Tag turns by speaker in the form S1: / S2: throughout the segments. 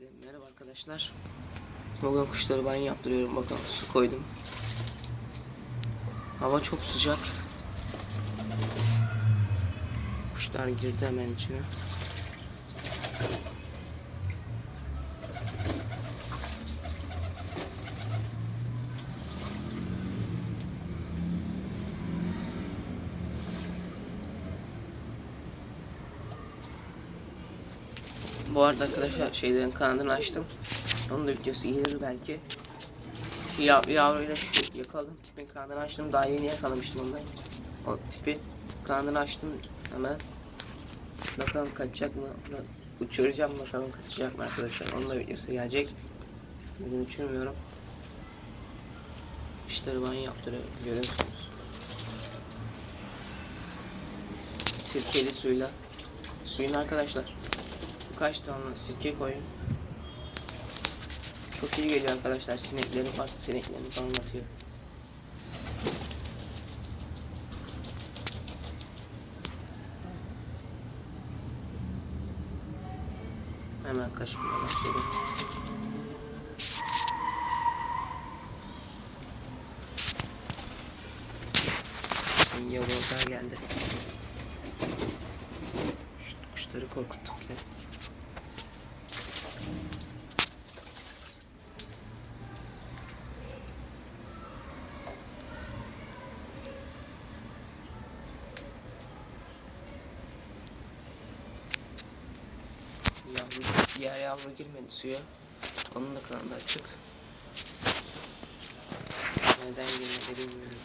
S1: Merhaba arkadaşlar. Bugün kuşları banyo yaptırıyorum. Bakın su koydum. Hava çok sıcak. Kuşlar girdi hemen içine. Bu arada arkadaşlar şeylerin kanadını açtım. Onun da videosu gelir belki. Şu yav yavruyla şu yakaladım tipin kanadını açtım. Daha yeni yakalamıştım ben. O tipi kanadını açtım hemen. Bakalım kaçacak mı? Uçuracağım bakalım kaçacak mı arkadaşlar. Onun da videosu gelecek. Bugün uçurmuyorum. İşleri ben yaptırıyorum. Görüyorsunuz. Sirkeli suyla. Suyun arkadaşlar. Kaç tane sirke koyun. Çok iyi geliyor arkadaşlar. Sinekleri var. Sineklerini falan atıyor. Hemen kaşımaya başladı. Yavuzlar geldi. Şu kuşları korkuttuk ya. Yavru, diğer yavru girmedi suya. Onun da kanadı açık. Neden girmedi bilmiyorum.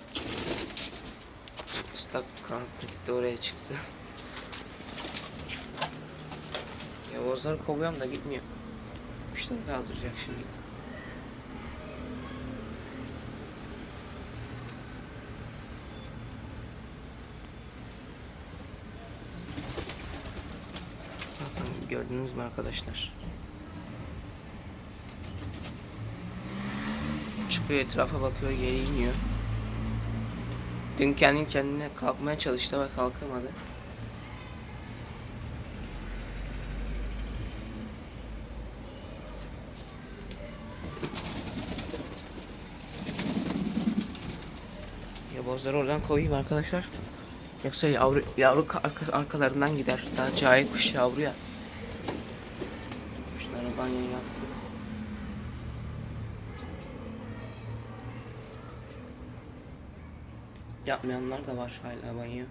S1: Islak kanatlı gitti oraya çıktı. Yavuzları kovuyorum da gitmiyor. Kuşları kaldıracak şimdi. Bakın gördünüz mü arkadaşlar? Çıkıyor etrafa bakıyor geri iniyor. Dün kendi kendine kalkmaya çalıştı ama kalkamadı. Yabozları oradan koyayım arkadaşlar. Yoksa yavru, yavru arka, arkalarından gider. Daha cahil kuş yavru ya. Banyo yaptı. Yapmayanlar da var hala banyo.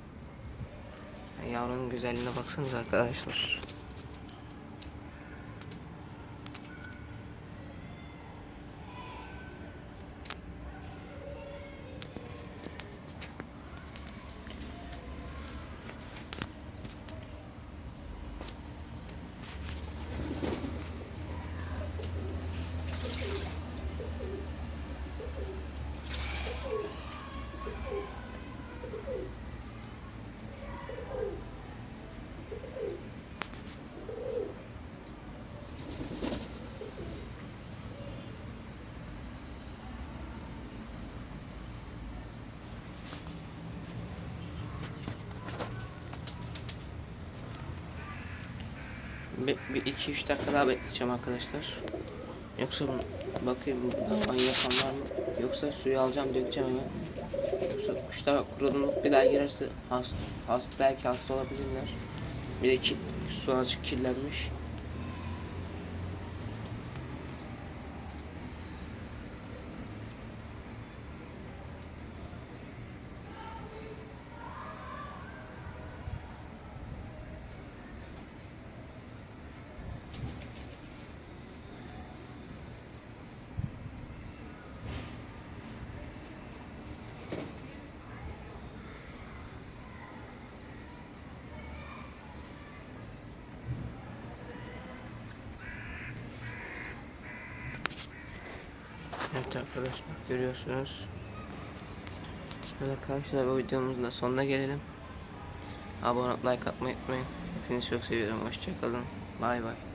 S1: Yani güzelliğine baksanız arkadaşlar. Bir, bir iki üç dakika daha bekleyeceğim arkadaşlar. Yoksa bakayım burada banyo yapan var mı? Yoksa suyu alacağım dökeceğim hemen. Yoksa kuşlar kurulumluk bir daha girerse hasta, hasta belki hasta olabilirler. Bir de ki, su azıcık kirlenmiş. Evet arkadaşlar görüyorsunuz. Evet arkadaşlar bu videomuzun da sonuna gelelim. Abone olup like atmayı unutmayın. Hepinizi çok seviyorum. Hoşçakalın. Bay bay.